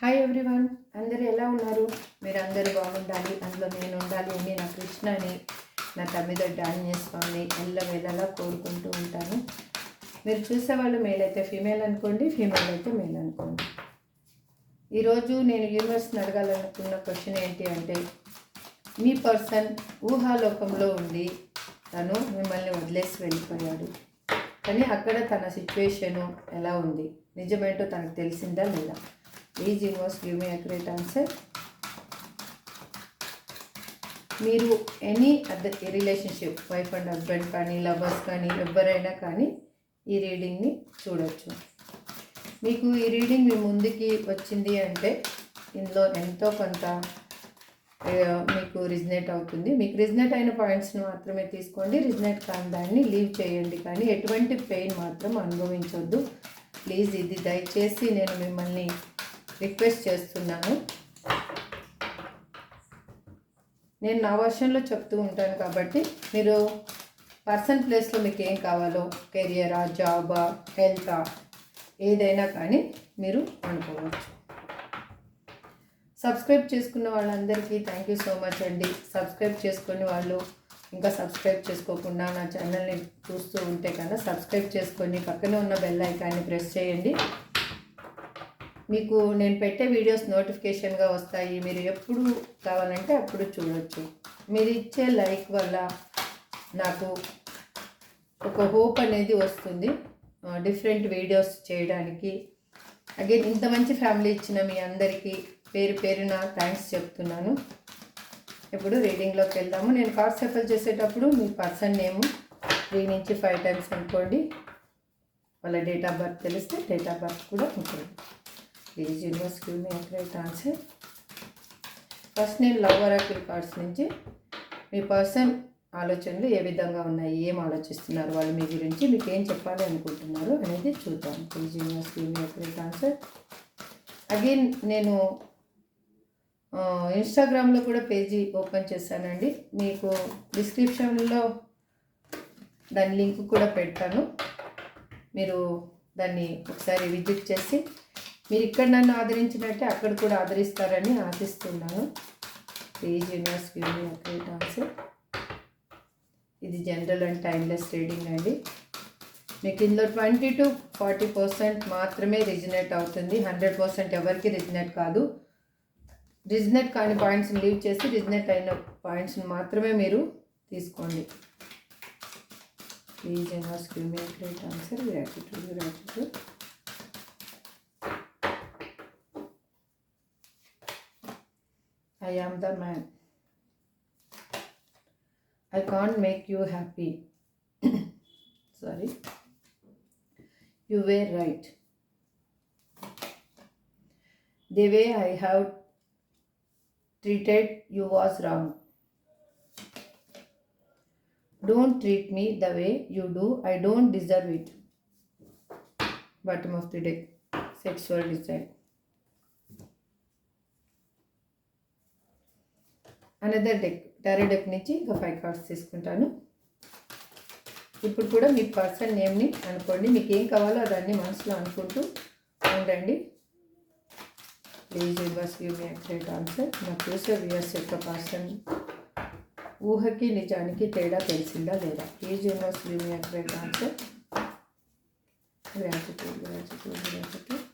Hi everyone అందరూ ఎలా ఉన్నారు? మీరు అందరూ బాగుండాలి అందులో నేను ఉండాలి అని నా కృష్ణని నా తమ్మిదొడ్డి ఆంజనేయ స్వామిని ఎల్ల వేళలా కోరుకుంటూ ఉంటాను. మీరు చూసేవాళ్ళు మేల్ అయితే ఫీమేల్ అనుకోండి ఫీమేల్ అయితే మేల్ అనుకోండి. ఈరోజు నేను యూనివర్స్ని అడగాలనుకున్న క్వశ్చన్ ఏంటి అంటే మీ పర్సన్ ఊహాలోకంలో ఉండి తను మిమ్మల్ని వదిలేసి వెళ్ళిపోయాడు. కానీ అక్కడ తన సిచ్యువేషను ఎలా ఉంది? నిజమేంటో తనకు తెలిసిందా లేదా? Please universe give me accurate answer మీరు any other relationship wife and husband కానీ లవర్స్ కానీ ఎవరైనా కానీ ఈ రీడింగ్ని చూడొచ్చు. మీకు ఈ రీడింగ్ మీ ముందుకి వచ్చింది అంటే ఇందులో ఎంతో కొంత మీకు రిజనేట్ అవుతుంది. మీకు రిజనేట్ అయిన పాయింట్స్ని మాత్రమే తీసుకోండి. రిజనేట్ కాని దాన్ని లీవ్ చేయండి కానీ ఎటువంటి పెయిన్ మాత్రం అనుభవించొద్దు. ప్లీజ్ ఇది దయచేసి నేను మిమ్మల్ని రిక్వెస్ట్ చేస్తున్నాను. నేను నా వర్షన్లో చెప్తూ ఉంటాను కాబట్టి మీరు పర్సన్ ప్లేస్లో మీకు ఏం కావాలో కెరియరా జాబా హెల్తా ఏదైనా కానీ మీరు అనుకోవచ్చు. సబ్స్క్రైబ్ చేసుకున్న వాళ్ళందరికీ థ్యాంక్ యూ సో మచ్ అండి. సబ్స్క్రైబ్ చేసుకుని వాళ్ళు ఇంకా సబ్స్క్రైబ్ చేసుకోకుండా నా ఛానల్ని చూస్తూ ఉంటే కన్నా సబ్స్క్రైబ్ చేసుకొని పక్కనే ఉన్న బెల్ ఐకాన్ని ప్రెస్ చేయండి. మీకు నేను పెట్టే వీడియోస్ నోటిఫికేషన్గా వస్తాయి. మీరు ఎప్పుడు కావాలంటే అప్పుడు చూడొచ్చు. మీరు ఇచ్చే లైక్ వల్ల నాకు ఒక హోప్ అనేది వస్తుంది. డిఫరెంట్ వీడియోస్ చేయడానికి. అగైన్ ఇంత మంచి ఫ్యామిలీ ఇచ్చిన మీ అందరికీ పేరు పేరున థ్యాంక్స్ చెప్తున్నాను. ఇప్పుడు రీడింగ్లోకి వెళ్దాము. నేను కార్డ్ సెఫల్ చేసేటప్పుడు మీ పర్సన్ నేము త్రీ నుంచి ఫైవ్ టైమ్స్ అనుకోండి. వాళ్ళ డేట్ ఆఫ్ బర్త్ తెలిస్తే డేట్ ఆఫ్ బర్త్ కూడా ఉంటుంది. Please universe give answer first నేను లవ్ వరాకిల్ కార్డ్స్ నుంచి మీ పర్సన్ ఆలోచనలు ఏ విధంగా ఉన్నాయి ఏం ఆలోచిస్తున్నారు వాళ్ళు మీ గురించి మీకు ఏం చెప్పాలి అనుకుంటున్నారు అనేది చూద్దాం. Please universe give answer again నేను ఇన్స్టాగ్రామ్లో కూడా పేజీ ఓపెన్ చేశానండి. మీకు డిస్క్రిప్షన్లో దాని లింక్ కూడా పెడతాను. మీరు దాన్ని ఒకసారి విజిట్ చేసి మీరు ఇక్కడ నన్ను ఆదరించినట్టే అక్కడ కూడా ఆదరిస్తారని ఆశిస్తున్నాను. Please universe give me accurate ఇది జనరల్ అండ్ టైమ్లెస్ రీడింగ్ అండి. మీకు ఇందులో ట్వంటీ టు ఫార్టీ పర్సెంట్ మాత్రమే రిజినేట్ అవుతుంది. హండ్రెడ్ పర్సెంట్ ఎవరికి రిజినేట్ కాదు. రిజినేట్ కాని పాయింట్స్ని లీవ్ చేసి రిజినేట్ అయిన పాయింట్స్ని మాత్రమే మీరు తీసుకోండి. Please universe give me answer gratitude gratitude I am the man. I can't make you happy. Sorry. You were right. The way I have treated you was wrong. Don't treat me the way you do. I don't deserve it. Bottom of the deck. Sexual desire. Another deck tarot deck నుంచి ఇంకా five cards తీసుకుంటాను. ఇప్పుడు కూడా మీ person నేమ్ని అనుకోండి. మీకు ఏం కావాలో దాన్ని మనసులో అనుకుంటూ ఉండండి. Please universe give me accurate answer నా చూసే వ్యూయర్స్ యొక్క పర్సన్ ఊహకి నిజానికి తేడా తెలిసిందా లేదా? Please universe give me accurate answer gratitude gratitude gratitude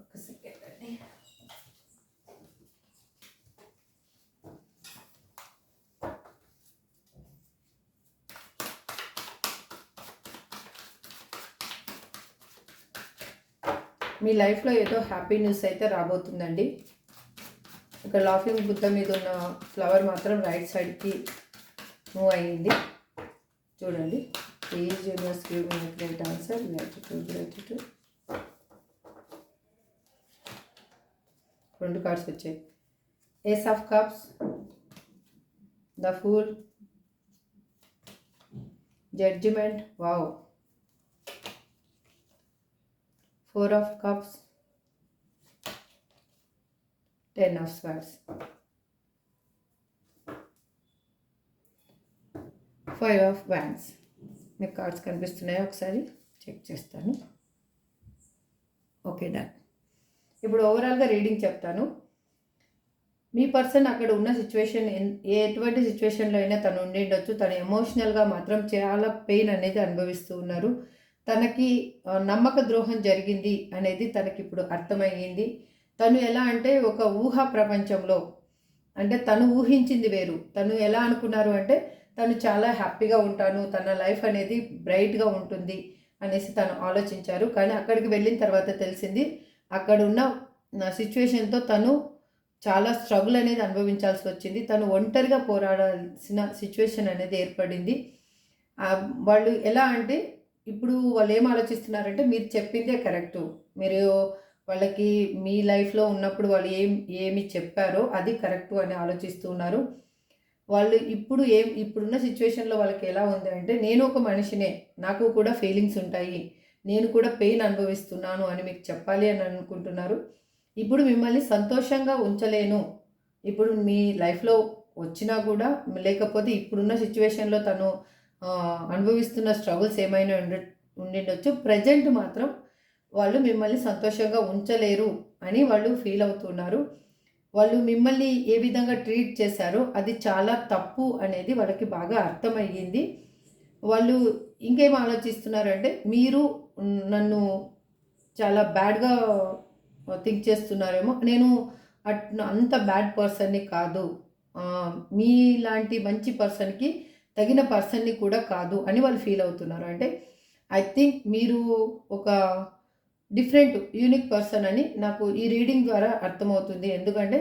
ఒక సెకండ్ అండి మీ లైఫ్లో ఏదో హ్యాపీ న్యూస్ అయితే రాబోతుందండి. ఇక్కడ లాఫింగ్ బుద్ధ మీద ఉన్న ఫ్లవర్ మాత్రం రైట్ సైడ్కి మూవ్ అయ్యింది. చూడండి. Please universe give me great answer. Gratitude gratitude రెండు కార్డ్స్ వచ్చాయి. Ace of cups the fool judgement wow four of cups ten of swords five of wands మీకు కార్డ్స్ కనిపిస్తున్నాయో ఒకసారి? చెక్ చేస్తాను. ఓకే డన్ ఇప్పుడు ఓవరాల్గా రీడింగ్ చెప్తాను. మీ పర్సన్ అక్కడ ఉన్న సిచ్యువేషన్ ఎటువంటి సిచ్యువేషన్లో అయినా తను ఉండిండొచ్చు తను ఎమోషనల్గా మాత్రం చాలా పెయిన్ అనేది అనుభవిస్తూ ఉన్నారు. తనకి నమ్మక ద్రోహం జరిగింది అనేది తనకి ఇప్పుడు అర్థమయ్యింది. తను ఎలా అంటే ఒక ఊహా ప్రపంచంలో అంటే తను ఊహించింది వేరు. తను ఎలా అనుకున్నారు అంటే తను చాలా హ్యాపీగా ఉంటాను తన లైఫ్ అనేది బ్రైట్గా ఉంటుంది అనేసి తను ఆలోచించారు. కానీ అక్కడికి వెళ్ళిన తర్వాత తెలిసింది అక్కడ ఉన్న సిచ్యువేషన్తో తను చాలా స్ట్రగుల్ అనేది అనుభవించాల్సి వచ్చింది. తను ఒంటరిగా పోరాడాల్సిన సిచ్యువేషన్ అనేది ఏర్పడింది. వాళ్ళు ఎలా అంటే ఇప్పుడు వాళ్ళు ఏం ఆలోచిస్తున్నారంటే మీరు చెప్పిందే కరెక్ట్. మీరు వాళ్ళకి మీ లైఫ్లో ఉన్నప్పుడు వాళ్ళు ఏం ఏమి చెప్పారో అది కరెక్ట్ అని ఆలోచిస్తూ ఉన్నారు. వాళ్ళు ఇప్పుడు ఏం ఇప్పుడున్న సిచ్యువేషన్లో వాళ్ళకి ఎలా ఉంది అంటే నేను ఒక మనిషినే నాకు కూడా ఫీలింగ్స్ ఉంటాయి నేను కూడా పెయిన్ అనుభవిస్తున్నాను అని మీకు చెప్పాలి అని అనుకుంటున్నారు. ఇప్పుడు మిమ్మల్ని సంతోషంగా ఉంచలేను. ఇప్పుడు మీ లైఫ్లో వచ్చినా కూడా లేకపోతే ఇప్పుడున్న సిచ్యువేషన్లో తను అనుభవిస్తున్న స్ట్రగుల్స్ ఏమైనా ఉండ ఉండిండొచ్చు. ప్రజెంట్ మాత్రం వాళ్ళు మిమ్మల్ని సంతోషంగా ఉంచలేరు అని వాళ్ళు ఫీల్ అవుతున్నారు. వాళ్ళు మిమ్మల్ని ఏ విధంగా ట్రీట్ చేశారో అది చాలా తప్పు అనేది వాళ్ళకి బాగా అర్థమయ్యింది. వాళ్ళు ఇంకేం ఆలోచిస్తున్నారంటే మీరు నన్ను చాలా బ్యాడ్గా థింక్ చేస్తున్నారేమో నేను అట్ అంత బ్యాడ్ పర్సన్ని కాదు. మీలాంటి మంచి పర్సన్కి తగిన పర్సన్ని కూడా కాదు అని వాళ్ళు ఫీల్ అవుతున్నారు. అంటే ఐ థింక్ మీరు ఒక డిఫరెంట్ యూనిక్ పర్సన్ అని నాకు ఈ రీడింగ్ ద్వారా అర్థమవుతుంది. ఎందుకంటే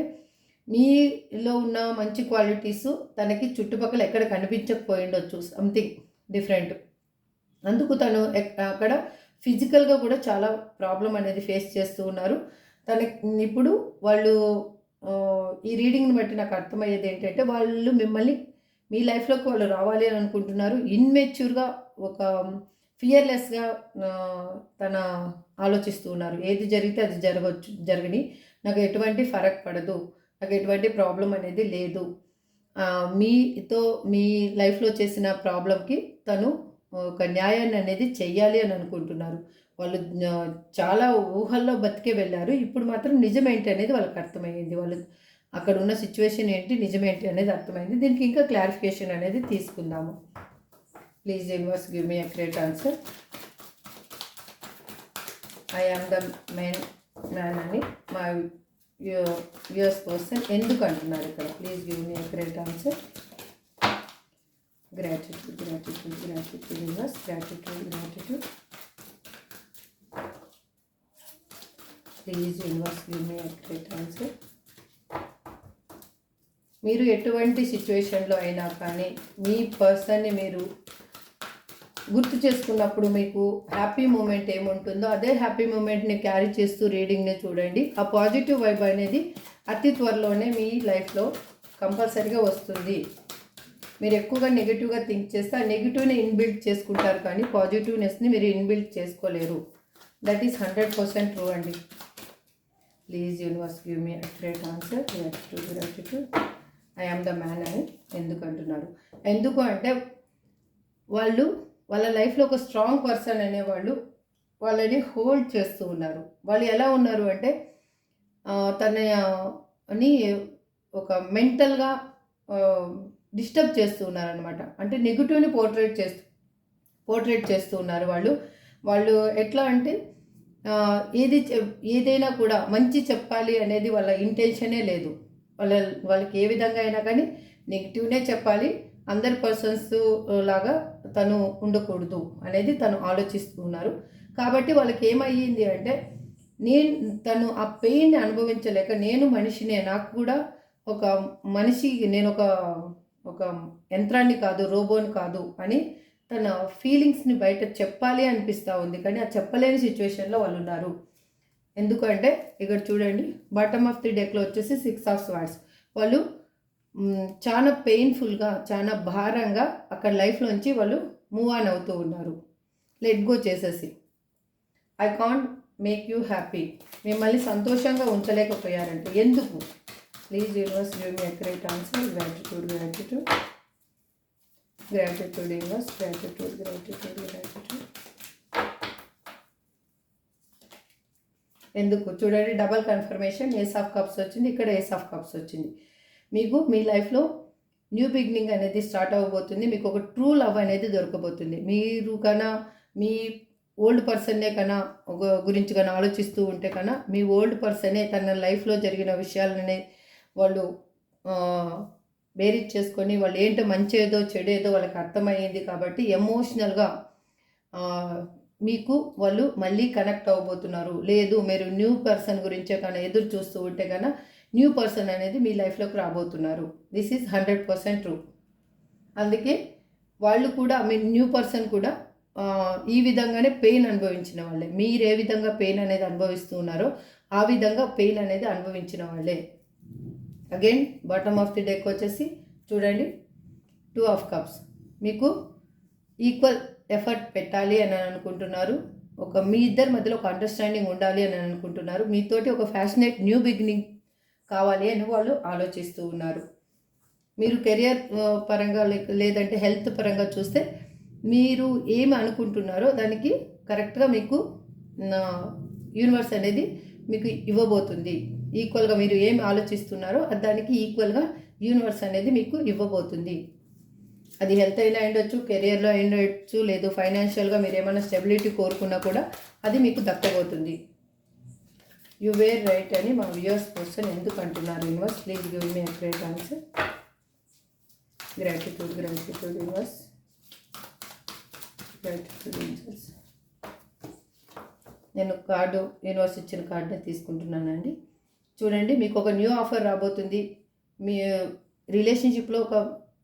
మీలో ఉన్న మంచి క్వాలిటీస్ తనకి చుట్టుపక్కల ఎక్కడ కనిపించకపోయి ఉండొచ్చు సంథింగ్ డిఫరెంట్. అందుకు తను అక్కడ ఫిజికల్గా కూడా చాలా ప్రాబ్లం అనేది ఫేస్ చేస్తూ ఉన్నారు. తన ఇప్పుడు వాళ్ళు ఈ రీడింగ్ని బట్టి నాకు అర్థమయ్యేది ఏంటంటే వాళ్ళు మిమ్మల్ని మీ లైఫ్లోకి వాళ్ళు రావాలి అని అనుకుంటున్నారు. ఇన్మెచ్యూర్గా ఒక ఫియర్లెస్గా తన ఆలోచిస్తూ ఉన్నారు. ఏది జరిగితే అది జరగవచ్చు జరగని నాకు ఎటువంటి ఫరక్ పడదు. నాకు ఎటువంటి ప్రాబ్లం అనేది లేదు. మీతో మీ లైఫ్లో చేసిన ప్రాబ్లంకి తను ఒక న్యాయాన్ని అనేది చెయ్యాలి అని అనుకుంటున్నారు. వాళ్ళు చాలా ఊహల్లో బతికే వెళ్ళారు. ఇప్పుడు మాత్రం నిజమేంటి అనేది వాళ్ళకి అర్థమైంది వాళ్ళు అక్కడ ఉన్న సిచ్యువేషన్ ఏంటి నిజమేంటి అనేది అర్థమైంది. దీనికి ఇంకా క్లారిఫికేషన్ అనేది తీసుకుందాము. Please universe give me accurate answer I am the main man అని మా యూఎస్ పర్సన్ ఎందుకు అంటున్నారు ఇక్కడ? Please give me accurate answer gratitude gratitude gratitude universe gratitude gratitude please universe give me accurate answer మీరు ఎటువంటి సిచ్యువేషన్లో అయినా కానీ మీ పర్సన్ని మీరు గుర్తు చేసుకున్నప్పుడు మీకు హ్యాపీ మూమెంట్ ఏముంటుందో అదే హ్యాపీ మూమెంట్ని క్యారీ చేస్తూ రీడింగ్ని చూడండి. ఆ పాజిటివ్ వైబ్ అనేది అతి త్వరలోనే మీ లైఫ్లో కంపల్సరీగా వస్తుంది. మీరు ఎక్కువగా నెగిటివ్గా థింక్ చేస్తే ఆ నెగిటివ్ని ఇన్బిల్డ్ చేసుకుంటారు కానీ పాజిటివ్నెస్ని మీరు ఇన్బిల్డ్ చేసుకోలేరు. That is hundred percent true అండి. Please universe give me accurate answer. To gratitude I am the man అని ఎందుకు అంటున్నారు? ఎందుకు అంటే వాళ్ళు వాళ్ళ లైఫ్లో ఒక స్ట్రాంగ్ పర్సన్ అనేవాళ్ళు వాళ్ళని హోల్డ్ చేస్తూ ఉన్నారు. వాళ్ళు ఎలా ఉన్నారు అంటే తనని తన అని ఒక మెంటల్గా డిస్టర్బ్ చేస్తూ ఉన్నారనమాట అంటే నెగిటివ్ని పోర్ట్రేట్ చేస్తూ పోర్ట్రేట్ చేస్తూ ఉన్నారు వాళ్ళు. వాళ్ళు ఎట్లా అంటే ఏది ఏదైనా కూడా మంచి చెప్పాలి అనేది వాళ్ళ ఇంటెన్షనే లేదు. వాళ్ళ వాళ్ళకి ఏ విధంగా అయినా కానీ నెగిటివ్నే చెప్పాలి. అందరి పర్సన్స్ లాగా తను ఉండకూడదు అనేది తను ఆలోచిస్తూ ఉన్నారు కాబట్టి వాళ్ళకి ఏమయ్యింది అంటే నేను తను ఆ పెయిన్ని అనుభవించలేక నేను మనిషినే నాకు కూడా ఒక మనిషి నేను ఒక ఒక యంత్రాన్ని కాదు రోబోని కాదు అని తన ఫీలింగ్స్ని బయట చెప్పాలి అనిపిస్తూ ఉంది. కానీ ఆ చెప్పలేని సిచ్యువేషన్లో వాళ్ళు ఉన్నారు. ఎందుకంటే ఇక్కడ చూడండి బాటమ్ ఆఫ్ ది డెక్లో వచ్చేసి సిక్స్ ఆఫ్ స్వార్డ్స్ వాళ్ళు చాలా పెయిన్ఫుల్గా చాలా భారంగా అక్కడ లైఫ్లోంచి వాళ్ళు మూవ్ ఆన్ అవుతూ ఉన్నారు. లెట్ గో చేసేసి. I can't make you happy మిమ్మల్ని సంతోషంగా ఉంచలేకపోయారంటే ఎందుకు? Please universe give me accurate answer gratitude gratitude gratitude universe gratitude gratitude gratitude ఎందుకు? చూడండి double confirmation ace of cups వచ్చింది ఇక్కడ ఏస్ ఆఫ్ కప్స్ వచ్చింది. మీకు మీ లైఫ్లో న్యూ బిగినింగ్ అనేది స్టార్ట్ అవ్వబోతుంది. మీకు ఒక ట్రూ లవ్ అనేది దొరకబోతుంది. మీరు కన్నా మీ ఓల్డ్ పర్సన్నే కన్నా గురించి కన్నా ఆలోచిస్తూ ఉంటే కన్నా మీ ఓల్డ్ పర్సనే తన లైఫ్లో జరిగిన విషయాలనే వాళ్ళు బేరీజ్ చేసుకొని వాళ్ళు ఏంటో మంచి ఏదో చెడు ఏదో వాళ్ళకి అర్థమయ్యింది కాబట్టి ఎమోషనల్గా మీకు వాళ్ళు మళ్ళీ కనెక్ట్ అవ్వబోతున్నారు లేదు మీరు న్యూ పర్సన్ గురించే కన్నా ఎదురు చూస్తూ ఉంటే కన్నా న్యూ పర్సన్ అనేది మీ లైఫ్లోకి రాబోతున్నారు. This is hundred percent true అందుకే వాళ్ళు కూడా మీ న్యూ పర్సన్ కూడా ఈ విధంగానే పెయిన్ అనుభవించిన వాళ్ళే. మీరు ఏ విధంగా పెయిన్ అనేది అనుభవిస్తూ ఉన్నారో ఆ విధంగా పెయిన్ అనేది అనుభవించిన వాళ్ళే. Again bottom of the deck వచ్చేసి చూడండి టూ ఆఫ్ కప్స్ మీకు ఈక్వల్ ఎఫర్ట్ పెట్టాలి అని అనుకుంటున్నారు. ఒక మీ ఇద్దరి మధ్యలో ఒక అండర్స్టాండింగ్ ఉండాలి అని అనుకుంటున్నారు. మీతోటి ఒక ఫ్యాషనేట్ న్యూ బిగినింగ్ కావాలి అని వాళ్ళు ఆలోచిస్తూ ఉన్నారు. మీరు కెరియర్ పరంగా లేదంటే హెల్త్ పరంగా చూస్తే మీరు ఏమి అనుకుంటున్నారో దానికి కరెక్ట్గా మీకు యూనివర్స్ అనేది మీకు ఇవ్వబోతుంది. ఈక్వల్గా మీరు ఏమి ఆలోచిస్తున్నారో దానికి ఈక్వల్గా యూనివర్స్ అనేది మీకు ఇవ్వబోతుంది. అది హెల్త్ అయినా ఉండొచ్చు కెరియర్లో ఉండొచ్చు లేదు ఫైనాన్షియల్గా మీరు ఏమైనా స్టెబిలిటీ కోరుకున్నా కూడా అది మీకు దక్కబోతుంది. యు వేర్ రైట్ అని మా వ్యూయర్స్ పర్సన్ ఎందుకు అంటున్నారు universe please give me accurate answer gratitude gratitude universe gratitude universe నేను కార్డు యూనివర్స్ ఇచ్చిన కార్డుని తీసుకుంటున్నానండి. చూడండి మీకు ఒక న్యూ ఆఫర్ రాబోతుంది. మీ రిలేషన్షిప్లో ఒక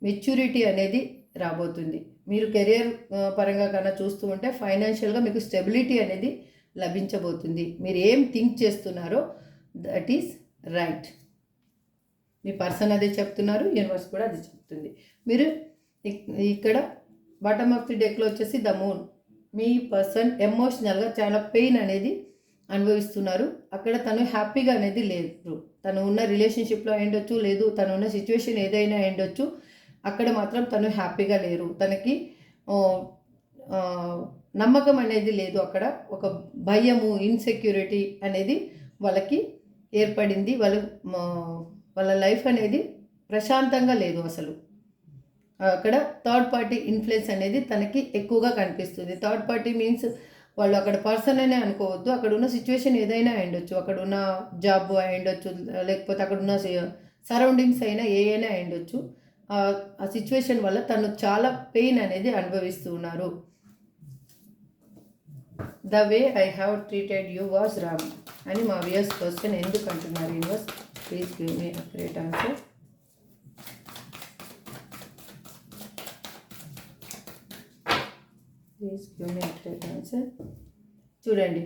మెచ్యూరిటీ అనేది రాబోతుంది. మీరు కెరియర్ పరంగా కన్నా చూస్తూ ఉంటే ఫైనాన్షియల్గా మీకు స్టెబిలిటీ అనేది లభించబోతుంది. మీరు ఏం థింక్ చేస్తున్నారో దట్ ఈస్ రైట్. మీ పర్సన్ అదే చెప్తున్నారు యూనివర్స్ కూడా అది చెప్తుంది. మీరు ఇక్కడ బాటమ్ ఆఫ్ ది డెక్లో వచ్చేసి ద మూన్. మీ పర్సన్ ఎమోషనల్గా చాలా పెయిన్ అనేది అనుభవిస్తున్నారు. అక్కడ తను హ్యాపీగా అనేది లేదు. తను ఉన్న రిలేషన్షిప్లో అయ్యుండొచ్చు లేదు తను ఉన్న సిచ్యువేషన్ ఏదైనా అయ్యుండొచ్చు. అక్కడ మాత్రం తను హ్యాపీగా లేరు. తనకి నమ్మకం అనేది లేదు అక్కడ. ఒక భయము ఇన్సెక్యూరిటీ అనేది వాళ్ళకి ఏర్పడింది. వాళ్ళ వాళ్ళ లైఫ్ అనేది ప్రశాంతంగా లేదు అసలు. అక్కడ థర్డ్ పార్టీ ఇన్ఫ్లుయెన్స్ అనేది తనకి ఎక్కువగా కనిపిస్తుంది. థర్డ్ పార్టీ మీన్స్ వాళ్ళు అక్కడ పర్సన్ అనే అనుకోవద్దు. అక్కడ ఉన్న సిచ్యువేషన్ ఏదైనా అయ్యుండొచ్చు. అక్కడ ఉన్న జాబ్ అయ్యుండొచ్చు. లేకపోతే అక్కడ ఉన్న సరౌండింగ్స్ అయినా ఏ అయినా అయ్యుండొచ్చు. ఆ- సిచ్యువేషన్ వల్ల తను చాలా పెయిన్ అనేది అనుభవిస్తూ ఉన్నారు. The way I have treated you was ram అని మా వియర్స్ క్వశ్చన్ ఎందుకు అంటున్నారు? Universe please give me accurate answer please give me accurate answer చూడండి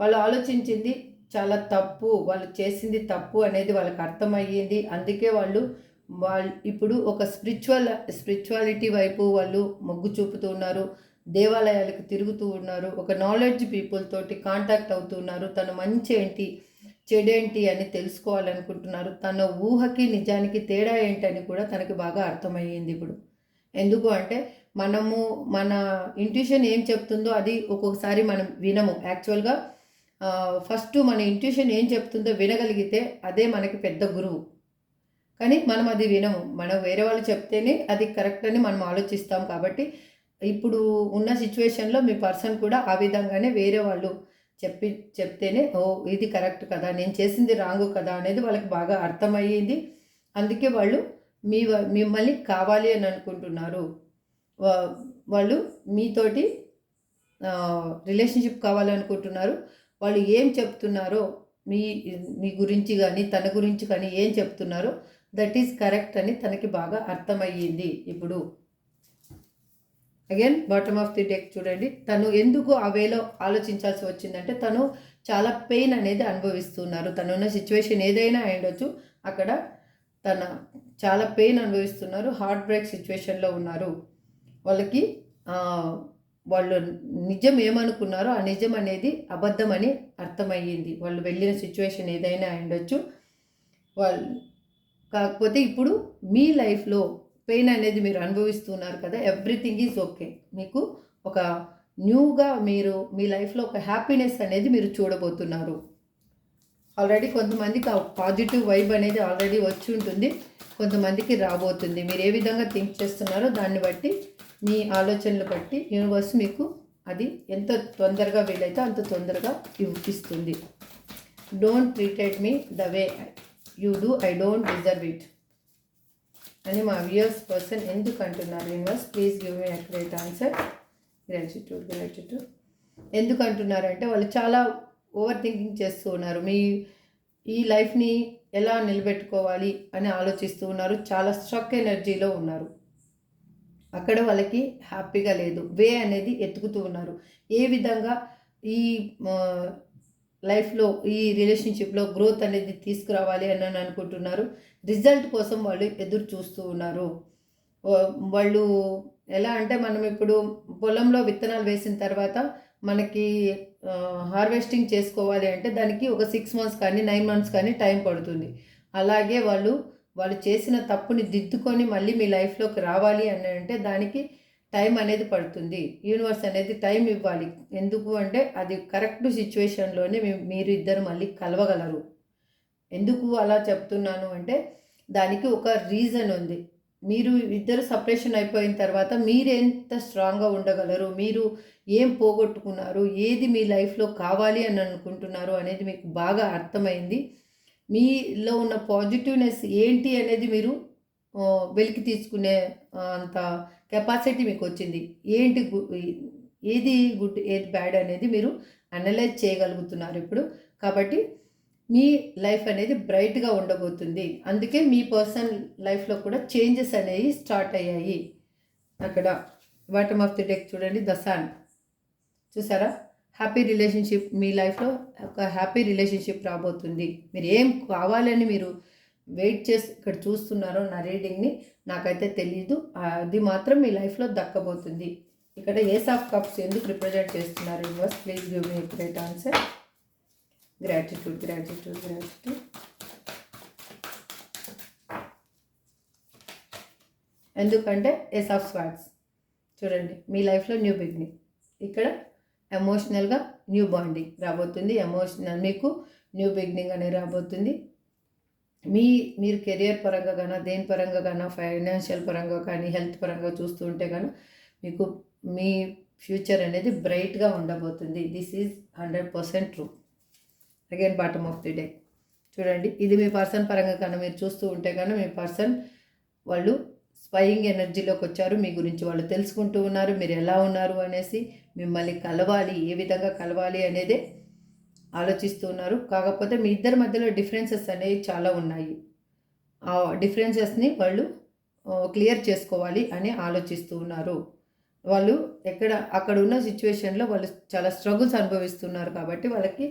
వాళ్ళు ఆలోచించింది చాలా తప్పు వాళ్ళు చేసింది తప్పు అనేది వాళ్ళకి అర్థమయ్యింది. అందుకే వాళ్ళు వాళ్ళు ఇప్పుడు ఒక స్పిరిచువల్ స్పిరిచువాలిటీ వైపు వాళ్ళు మొగ్గు చూపుతూ ఉన్నారు దేవాలయాలకు తిరుగుతూ ఉన్నారు ఒక నాలెడ్జ్ పీపుల్ తోటి కాంటాక్ట్ అవుతున్నారు తన మంచి ఏంటి చెడేంటి అని తెలుసుకోవాలనుకుంటున్నారు తన ఊహకి నిజానికి తేడా ఏంటని కూడా తనకి బాగా అర్థమయ్యింది ఇప్పుడు. ఎందుకు అంటే మనము మన ఇంట్యూషన్ ఏం చెప్తుందో అది ఒక్కొక్కసారి మనం వినము. యాక్చువల్గా ఫస్ట్ మన ఇంట్యూషన్ ఏం చెప్తుందో వినగలిగితే అదే మనకి పెద్ద గురువు. కానీ మనం అది వినము. మనం వేరే వాళ్ళు చెప్తేనే అది కరెక్ట్ అని మనం ఆలోచిస్తాం కాబట్టి ఇప్పుడు ఉన్న సిచ్యువేషన్లో మీ పర్సన్ కూడా ఆ విధంగానే వేరే వాళ్ళు చెప్పి చెప్తేనే ఓ ఇది కరెక్ట్ కదా నేను చేసింది రాంగు కదా అనేది వాళ్ళకి బాగా అర్థమయ్యింది. అందుకే వాళ్ళు మీ వ- మిమ్మల్ని కావాలి అని అనుకుంటున్నారు. వాళ్ళు మీతోటి రిలేషన్షిప్ కావాలనుకుంటున్నారు వాళ్ళు ఏం చెప్తున్నారో మీ మీ గురించి కానీ తన గురించి కానీ ఏం చెప్తున్నారో దట్ ఈస్ కరెక్ట్ అని తనకి బాగా అర్థమయ్యింది. ఇప్పుడు again bottom of the deck చూడండి. తను ఎందుకు ఆ వేలో ఆలోచించాల్సి వచ్చిందంటే తను చాలా పెయిన్ అనేది అనుభవిస్తున్నారు. తనున్న సిచ్యువేషన్ ఏదైనా అయ్యుండొచ్చు. అక్కడ తన చాలా పెయిన్ అనుభవిస్తున్నారు. హార్ట్ బ్రేక్ సిచ్యువేషన్లో ఉన్నారు. వాళ్ళకి వాళ్ళు నిజం ఏమనుకున్నారో ఆ నిజం అనేది అబద్ధమని అర్థమయ్యింది. వాళ్ళు వెళ్ళిన సిచ్యువేషన్ ఏదైనా అయ్యుండొచ్చు. వాళ్ళు కాకపోతే ఇప్పుడు మీ లైఫ్లో పెయిన్ అనేది మీరు అనుభవిస్తున్నారు కదా ఎవ్రీథింగ్ ఈజ్ ఓకే మీకు ఒక న్యూగా మీరు మీ లైఫ్లో ఒక హ్యాపీనెస్ అనేది మీరు చూడబోతున్నారు. ఆల్రెడీ కొంతమందికి ఆ పాజిటివ్ వైబ్ అనేది ఆల్రెడీ వచ్చి ఉంటుంది కొంతమందికి రాబోతుంది. మీరు ఏ విధంగా థింక్ చేస్తున్నారో దాన్ని బట్టి మీ ఆలోచనలు బట్టి యూనివర్స్ మీకు అది ఎంత తొందరగా వీలైతే అంత తొందరగా ఇస్తుంది. Don't treated me the way you do I don't deserve it అని మా వ్యూయర్స్ పర్సన్ ఎందుకు అంటున్నారు? Universe please give me accurate answer gratitude gratitude ఎందుకు అంటున్నారంటే వాళ్ళు చాలా ఓవర్ థింకింగ్ చేస్తూ ఉన్నారు. మీ ఈ లైఫ్ని ఎలా నిలబెట్టుకోవాలి అని ఆలోచిస్తూ ఉన్నారు. చాలా స్ట్రక్ ఎనర్జీలో ఉన్నారు. అక్కడ వాళ్ళకి హ్యాపీగా లేదు. వే అనేది ఎత్తుకుతూ ఉన్నారు. ఏ విధంగా ఈ లైఫ్లో ఈ రిలేషన్షిప్లో గ్రోత్ అనేది తీసుకురావాలి అని అనుకుంటున్నారు. రిజల్ట్ కోసం వాళ్ళు ఎదురు చూస్తూ ఉన్నారు. వాళ్ళు ఎలా అంటే మనం ఇప్పుడు పొలంలో విత్తనాలు వేసిన తర్వాత మనకి హార్వెస్టింగ్ చేసుకోవాలి అంటే దానికి ఒక సిక్స్ మంత్స్ కానీ నైన్ మంత్స్ కానీ టైం పడుతుంది. అలాగే వాళ్ళు వాళ్ళు చేసిన తప్పుని దిద్దుకొని మళ్ళీ మీ లైఫ్లోకి రావాలి అని అంటే దానికి టైం అనేది పడుతుంది. యూనివర్స్ అనేది టైం ఇవ్వాలి. ఎందుకు అంటే అది కరెక్ట్ సిచ్యువేషన్లోనే మీరు ఇద్దరు మళ్ళీ కలవగలరు. ఎందుకు అలా చెప్తున్నాను అంటే దానికి ఒక రీజన్ ఉంది. మీరు ఇద్దరు సపరేషన్ అయిపోయిన తర్వాత మీరు ఎంత స్ట్రాంగ్గా ఉండగలరు? మీరు ఏం పోగొట్టుకున్నారు? ఏది మీ లైఫ్లో కావాలి అని అనుకుంటున్నారు అనేది మీకు బాగా అర్థమైంది. మీలో ఉన్న పాజిటివ్నెస్ ఏంటి అనేది మీరు వెలికి తీసుకునే అంత కెపాసిటీ మీకు వచ్చింది. ఏంటి ఏది గుడ్ ఏది బ్యాడ్ అనేది మీరు అనలైజ్ చేయగలుగుతున్నారు ఇప్పుడు. కాబట్టి మీ లైఫ్ అనేది బ్రైట్గా ఉండబోతుంది. అందుకే మీ పర్సనల్ లైఫ్లో కూడా చేంజెస్ అనేవి స్టార్ట్ అయ్యాయి. అక్కడ బాటమ్ ఆఫ్ ది డెక్ చూడండి దసాన్ చూసారా? హ్యాపీ రిలేషన్షిప్ మీ లైఫ్లో ఒక హ్యాపీ రిలేషన్షిప్ రాబోతుంది. మీరు ఏం కావాలని మీరు వెయిట్ చేసి ఇక్కడ చూస్తున్నారో నా రీడింగ్ని నాకైతే తెలియదు అది మాత్రం మీ లైఫ్లో దక్కబోతుంది. ఇక్కడ ఏస్ ఆఫ్ కప్స్ ఎందుకు రిప్రజెంట్ చేస్తున్నారు universe? Please give me great answer. Gratitude gratitude gratitude ఎందుకంటే ఏస్ ఆఫ్ స్వాట్స్ చూడండి మీ లైఫ్లో న్యూ బిగినింగ్. ఇక్కడ ఎమోషనల్గా న్యూ బాండింగ్ రాబోతుంది. ఎమోషనల్ మీకు న్యూ బిగినింగ్ అనేది రాబోతుంది. మీ మీరు కెరియర్ పరంగా కానీ దేని పరంగా కానీ ఫైనాన్షియల్ పరంగా కానీ హెల్త్ పరంగా చూస్తూ ఉంటే కానీ మీకు మీ ఫ్యూచర్ అనేది బ్రైట్గా ఉండబోతుంది. This is hundred percent true. Again bottom of the day. చూడండి ఇది మీ పర్సన్ పరంగా కన్నా మీరు చూస్తూ ఉంటే కానీ మీ పర్సన్ వాళ్ళు స్పయింగ్ ఎనర్జీలోకి వచ్చారు మీ గురించి వాళ్ళు తెలుసుకుంటూ ఉన్నారు మీరు ఎలా ఉన్నారు అనేసి మిమ్మల్ని కలవాలి ఏ విధంగా కలవాలి అనేదే ఆలోచిస్తూ ఉన్నారు. కాకపోతే మీ ఇద్దరి మధ్యలో డిఫరెన్సెస్ అనేవి చాలా ఉన్నాయి. ఆ డిఫరెన్సెస్ని వాళ్ళు క్లియర్ చేసుకోవాలి అని ఆలోచిస్తూ ఉన్నారు. వాళ్ళు ఎక్కడ అక్కడ ఉన్న సిచ్యువేషన్లో వాళ్ళు చాలా స్ట్రగుల్స్ అనుభవిస్తున్నారు కాబట్టి వాళ్ళకి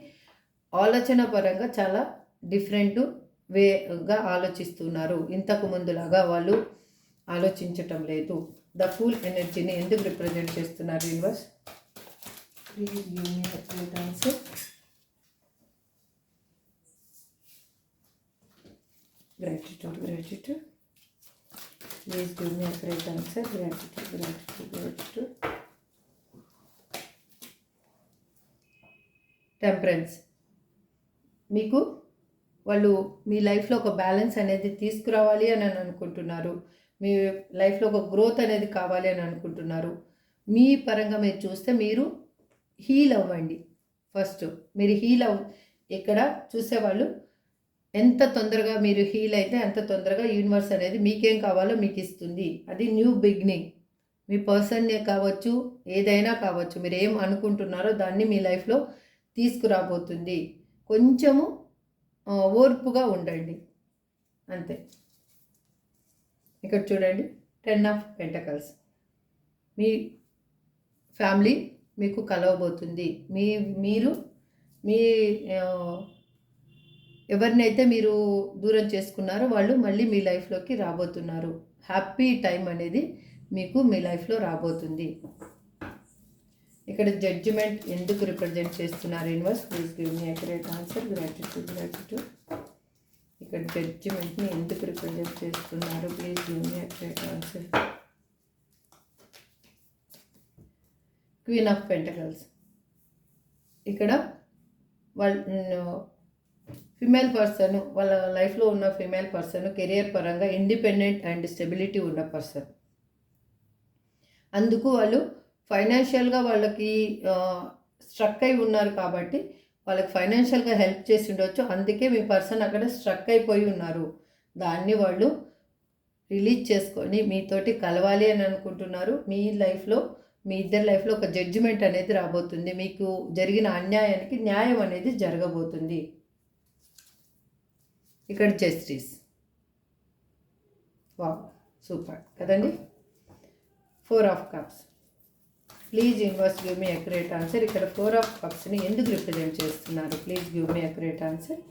ఆలోచన పరంగా చాలా డిఫరెంట్ వేగా ఆలోచిస్తున్నారు. ఇంతకు ముందులాగా వాళ్ళు ఆలోచించటం లేదు. ద ఫుల్ ఎనర్జీని ఎందుకు రిప్రజెంట్ చేస్తున్నారు universe? Please give me right answer gratitude gratitude. Please give me a correct answer. Gratitude gratitude gratitude. Temperance మీకు వాళ్ళు మీ లైఫ్లో ఒక బ్యాలెన్స్ అనేది తీసుకురావాలి అని అని అనుకుంటున్నారు. మీ లైఫ్లో ఒక గ్రోత్ అనేది కావాలి అని అనుకుంటున్నారు. మీ పరంగా మీరు చూస్తే మీరు హీల్ అవ్వండి. ఫస్ట్ మీరు హీల్ అవ్ ఇక్కడ చూసేవాళ్ళు ఎంత తొందరగా మీరు హీల్ అయితే అంత తొందరగా యూనివర్స్ అనేది మీకేం కావాలో మీకు ఇస్తుంది అది న్యూ బిగినింగ్. మీ పర్సన్నే కావచ్చు ఏదైనా కావచ్చు మీరు ఏం అనుకుంటున్నారో దాన్ని మీ లైఫ్లో తీసుకురాబోతుంది. కొంచెము ఓర్పుగా ఉండండి. అంతే. ఇక్కడ చూడండి టెన్ ఆఫ్ పెంటకల్స్. మీ ఫ్యామిలీ మీకు కలవబోతుంది. మీ మీరు మీ ఎవరినైతే మీరు దూరం చేసుకున్నారో వాళ్ళు మళ్ళీ మీ లైఫ్లోకి రాబోతున్నారు. హ్యాపీ టైం అనేది మీకు మీ లైఫ్లో రాబోతుంది. ఇక్కడ జడ్జిమెంట్ ఎందుకు రిప్రజెంట్ చేస్తున్నారు? Universe please give me accurate answer gratitude gratitude ఇక్కడ జడ్జిమెంట్ని ఎందుకు రిప్రజెంట్ చేస్తున్నారు? Please give me accurate answer queen of pentacles ఇక్కడ వాళ్ళ ఫిమేల్ పర్సన్ వాళ్ళ లైఫ్లో ఉన్న ఫిమేల్ పర్సన్ కెరియర్ పరంగా ఇండిపెండెంట్ అండ్ స్టెబిలిటీ ఉన్న పర్సన్ అందుకు వాళ్ళు ఫైనాన్షియల్గా వాళ్ళకి స్ట్రక్ అయి ఉన్నారు కాబట్టి వాళ్ళకి ఫైనాన్షియల్గా హెల్ప్ చేసి ఉండొచ్చు. అందుకే మీ పర్సన్ అక్కడ స్ట్రక్ అయిపోయి ఉన్నారు. దాన్ని వాళ్ళు రిలీజ్ చేసుకొని మీతోటి కలవాలి అని అనుకుంటున్నారు. మీ లైఫ్లో మీ ఇద్దరి లైఫ్లో ఒక జడ్జిమెంట్ అనేది రాబోతుంది. మీకు జరిగిన అన్యాయానికి న్యాయం అనేది జరగబోతుంది. ఇక్కడ జస్టిస్ వా సూపర్. కదండి? Four of cups. Please universe give me accurate answer. ఇక్కడ ఫోర్ ఆఫ్ కప్స్ని ఎందుకు రిప్రజెంట్ చేస్తున్నారు? Please give me accurate answer.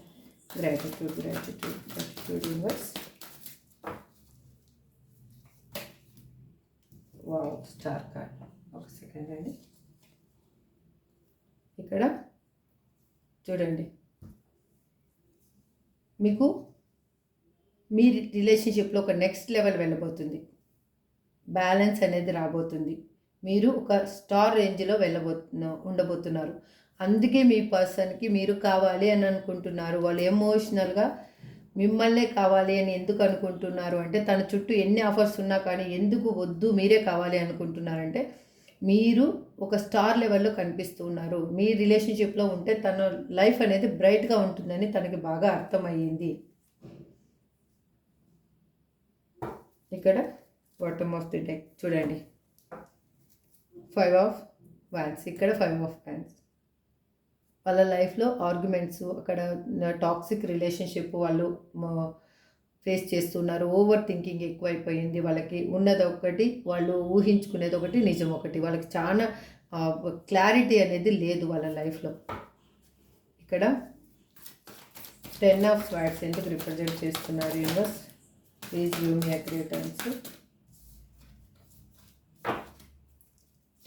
Gratitude gratitude gratitude universe wow star card. ఒక సెకండ్ అండి. ఇక్కడ చూడండి. మీకు మీ రిలేషన్షిప్లో ఒక నెక్స్ట్ లెవెల్ వెళ్ళబోతుంది. బ్యాలెన్స్ అనేది రాబోతుంది. మీరు ఒక స్టార్ రేంజ్లో వెళ్ళబో ఉండబోతున్నారు. అందుకే మీ పర్సన్కి మీరు కావాలి అని అనుకుంటున్నారు. వాళ్ళు ఎమోషనల్గా మిమ్మల్నే కావాలి అని ఎందుకు అనుకుంటున్నారు? అంటే తన చుట్టూ ఎన్ని ఆఫర్స్ ఉన్నా కానీ ఎందుకు వద్దు మీరే కావాలి అనుకుంటున్నారంటే మీరు ఒక స్టార్ లెవెల్లో కనిపిస్తూ ఉన్నారు మీ రిలేషన్షిప్లో ఉంటే తన లైఫ్ అనేది బ్రైట్గా ఉంటుందని తనకి బాగా అర్థమయ్యింది. ఇక్కడ బాటమ్ ఆఫ్ ది డెక్ చూడండి. ఫైవ్ ఆఫ్ వ్యాన్స్ ఇక్కడ ఫైవ్ ఆఫ్ వ్యాన్స్ వాళ్ళ లైఫ్లో ఆర్గ్యుమెంట్స్ అక్కడ టాక్సిక్ రిలేషన్షిప్ వాళ్ళు ఫేస్ చేస్తున్నారు ఓవర్ థింకింగ్ ఎక్కువైపోయింది. వాళ్ళకి ఉన్నది ఒకటి వాళ్ళు ఊహించుకునేది ఒకటి నిజం ఒకటి. వాళ్ళకి చాలా క్లారిటీ అనేది లేదు వాళ్ళ లైఫ్లో. ఇక్కడ టెన్ ఆఫ్ స్వాట్స్ ఎందుకు రిప్రజెంట్ చేస్తున్నారు universe? Please you me accurate answer.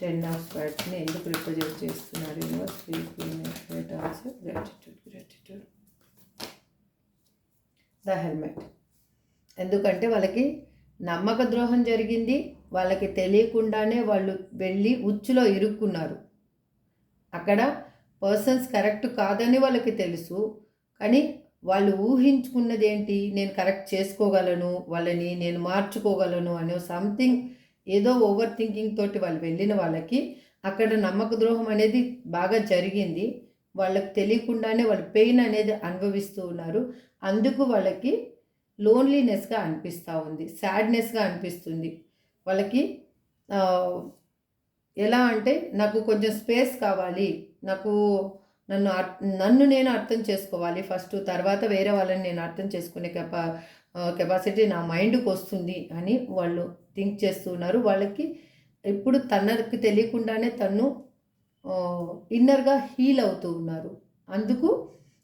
Ten of స్వాట్స్ని ఎందుకు రిప్రజెంట్ చేస్తున్నారు universe? Please you me accurate answer. Gratitude gratitude the hermit ఎందుకంటే వాళ్ళకి నమ్మక ద్రోహం జరిగింది వాళ్ళకి తెలియకుండానే వాళ్ళు వెళ్ళి ఉచ్చులో ఇరుక్కున్నారు. అక్కడ పర్సన్స్ కరెక్ట్ కాదని వాళ్ళకి తెలుసు కానీ వాళ్ళు ఊహించుకున్నది ఏంటి నేను కరెక్ట్ చేసుకోగలను వాళ్ళని నేను మార్చుకోగలను అనే సంథింగ్ ఏదో ఓవర్ థింకింగ్ తోటి వాళ్ళు వెళ్ళిన వాళ్ళకి అక్కడ నమ్మక ద్రోహం అనేది బాగా జరిగింది. వాళ్ళకి తెలియకుండానే వాళ్ళు పెయిన్ అనేది అనుభవిస్తూ ఉన్నారు. అందుకు వాళ్ళకి లోన్లీనెస్గా అనిపిస్తూ ఉంది సాడ్నెస్గా అనిపిస్తుంది. వాళ్ళకి ఎలా అంటే నాకు కొంచెం స్పేస్ కావాలి నాకు నన్ను నన్ను నేను అర్థం చేసుకోవాలి ఫస్ట్ తర్వాత వేరే వాళ్ళని నేను అర్థం చేసుకునే కెపా కెపాసిటీ నా మైండ్కి వస్తుంది అని వాళ్ళు థింక్ చేస్తున్నారు. వాళ్ళకి ఇప్పుడు తనకి తెలియకుండానే తను ఇన్నర్గా హీల్ అవుతూ ఉన్నారు. అందుకు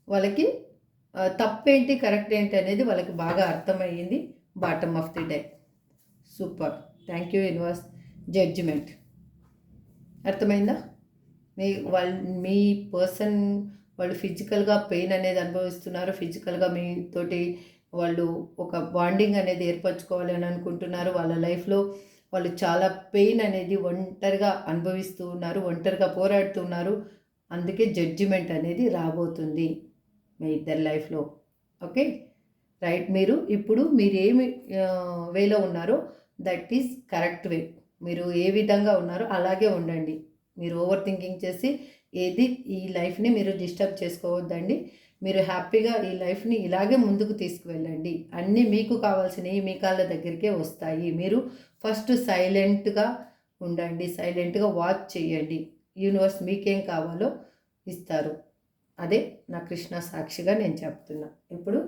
వాళ్ళకి తప్పేంటి కరెక్ట్ ఏంటి అనేది వాళ్ళకి బాగా అర్థమయ్యింది. Bottom of the day super thank you universe judgement అర్థమైందా? మీ వాళ్ళ మీ పర్సన్ వాళ్ళు ఫిజికల్గా పెయిన్ అనేది అనుభవిస్తున్నారు. ఫిజికల్గా మీతోటి వాళ్ళు ఒక బాండింగ్ అనేది ఏర్పరచుకోవాలి అని అనుకుంటున్నారు. వాళ్ళ లైఫ్లో వాళ్ళు చాలా పెయిన్ అనేది ఒంటరిగా అనుభవిస్తూ ఉన్నారు ఒంటరిగా పోరాడుతున్నారు అందుకే జడ్జిమెంట్ అనేది రాబోతుంది. మీ ఇద్దరి లైఫ్లో. ఓకే? రైట్. మీరు ఇప్పుడు మీరు ఏమి వేలో ఉన్నారో దట్ ఈస్ కరెక్ట్ వే. మీరు ఏ విధంగా ఉన్నారో అలాగే ఉండండి. మీరు ఓవర్ థింకింగ్ చేసి ఏది ఈ లైఫ్ని మీరు డిస్టర్బ్ చేసుకోవద్దండి. మీరు హ్యాపీగా ఈ లైఫ్ని ఇలాగే ముందుకు తీసుకువెళ్ళండి. అన్నీ మీకు కావాల్సినవి మీ కాళ్ళ దగ్గరికే వస్తాయి. మీరు ఫస్ట్ సైలెంట్గా ఉండండి. సైలెంట్గా వాచ్ చేయండి. యూనివర్స్ మీకేం కావాలో ఇస్తారు. అదే నా కృష్ణ సాక్షిగా నేను చెప్తున్నా. ఇప్పుడు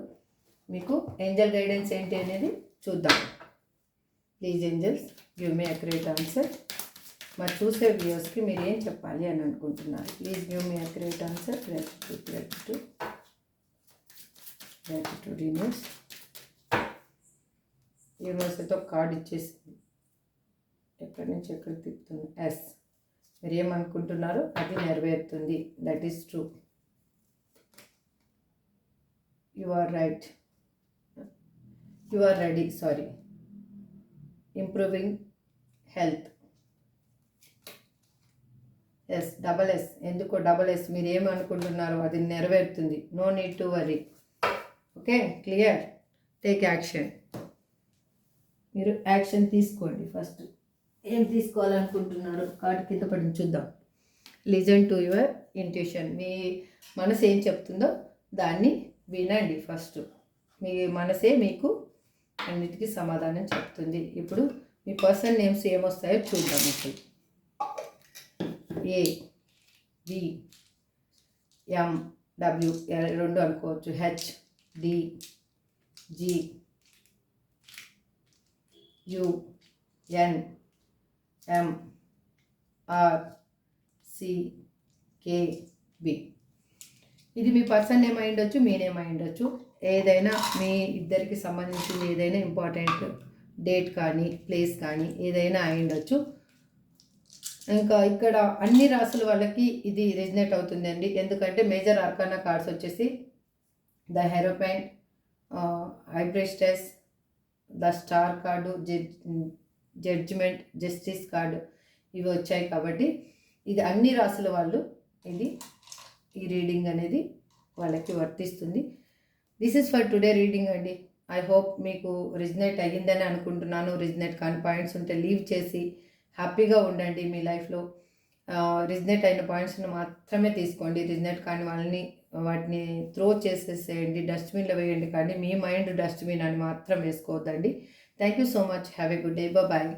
మీకు ఏంజల్ గైడెన్స్ ఏంటి అనేది చూద్దాం. Please angels give me accurate answer మరి చూసే వ్యూస్కి మీరు ఏం చెప్పాలి అని అనుకుంటున్నారు? Please give me accurate answer gratitude gratitude gratitude universe యూనివర్సిటీతో card ఇచ్చేసింది. ఎక్కడి నుంచి ఎక్కడికి తిప్పుతుంది? ఎస్ మీరు ఏమనుకుంటున్నారో అది నెరవేరుతుంది. That is true you are right you are ready sorry improving health S double S ఎందుకో డబల్ ఎస్ మీరు ఏమనుకుంటున్నారో అది నెరవేరుతుంది. No need to worry okay clear take action మీరు యాక్షన్ తీసుకోండి ఫస్ట్ ఏం తీసుకోవాలనుకుంటున్నారు? కార్డు కింద పడి చూద్దాం. లిజన్ టు యువర్ ఇంట్యూషన్ మీ మనసు ఏం చెప్తుందో దాన్ని వినండి ఫస్ట్. మీ మనసే మీకు అన్నిటికీ సమాధానం చెప్తుంది. ఇప్పుడు మీ పర్సన్ నేమ్స్ ఏమొస్తాయో చూద్దాం ఇప్పుడు. ఏ బి ఎం డబ్ల్యూ రెండు అనుకోవచ్చు. H D G U N M R C K B. ఇది మీ పర్సన్ ఏమై ఉండొచ్చు మీ ఉండొచ్చు ఏదైనా మీ ఇద్దరికి సంబంధించింది ఏదైనా ఇంపార్టెంట్ డేట్ కానీ ప్లేస్ కానీ ఏదైనా అయి ఉండొచ్చు ఇంకా ఇక్కడ అన్ని రాసుల వాళ్ళకి ఇది రెజినేట్ అవుతుందండి. ఎందుకంటే మేజర్ ఆర్కానా కార్డ్స్ వచ్చేసి the hierophant high priestess the star card judgement justice card ఇవి వచ్చాయి కాబట్టి ఇది అన్ని రాసుల వాళ్ళు ఇది ఈ రీడింగ్ అనేది వాళ్ళకి వర్తిస్తుంది. This is for today reading అండి. ఐ హోప్ మీకు రిజనేట్ అయ్యిందని అనుకుంటున్నాను. రిజనేట్ కాని పాయింట్స్ ఉంటే లీవ్ చేసి హ్యాపీగా ఉండండి మీ లైఫ్లో రిజనేట్ అయిన పాయింట్స్ని మాత్రమే తీసుకోండి. రిజనేట్ కాని వాళ్ళని వాటిని త్రో చేసేసేయండి. డస్ట్బిన్లో వేయండి. కానీ మీ మైండ్ డస్ట్బిన్ అని మాత్రం వేసుకోవద్దండి. Thank you so much have a good day bye